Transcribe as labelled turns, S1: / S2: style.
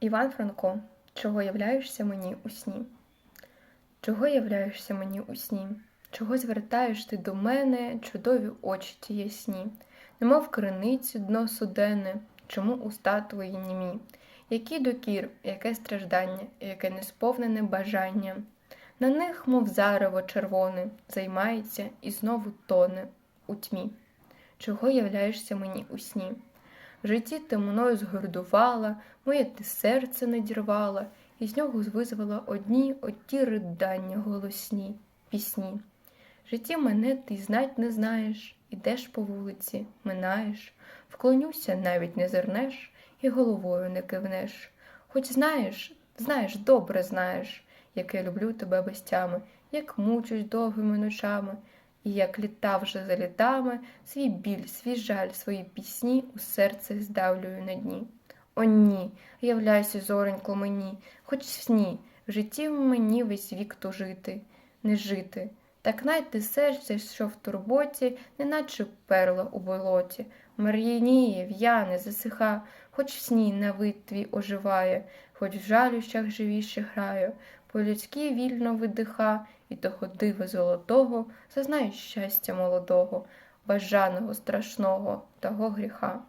S1: Іван Франко, чого являєшся мені у сні? Чого являєшся мені у сні? Чого звертаєш ти до мене чудові очі ті ясні, немов криниці дно судене, чому уста твої німі? Який докір, яке страждання, яке несповнене бажання? На них, мов зарево червоне, займається і знову тоне у тьмі. Чого являєшся мені у сні? Житті ти мною згордувала, моє ти серце надірвала, і з нього визвала одні оті ридання голосні, пісні. Житті мене ти знать не знаєш, ідеш по вулиці, минаєш, вклонюся, навіть не зернеш, і головою не кивнеш. Хоч знаєш, знаєш, добре знаєш, як я люблю тебе без тями, як мучусь довгими ночами, і як літа вже за літами, свій біль, свій жаль, свої пісні у серце здавлюю на дні. О, ні, являйся, зоренько, мені, хоч в сні, в житті мені весь вік тужити, не жити. Так найти серце, що в турботі, неначе перла у болоті, мар'яніє, в'яне, засиха, хоч в сні на вид твій оживає, хоч в жалющах живіше граю, по-людськи вільно видиха, і того дива золотого зазнаю щастя молодого, бажаного, страшного, того гріха.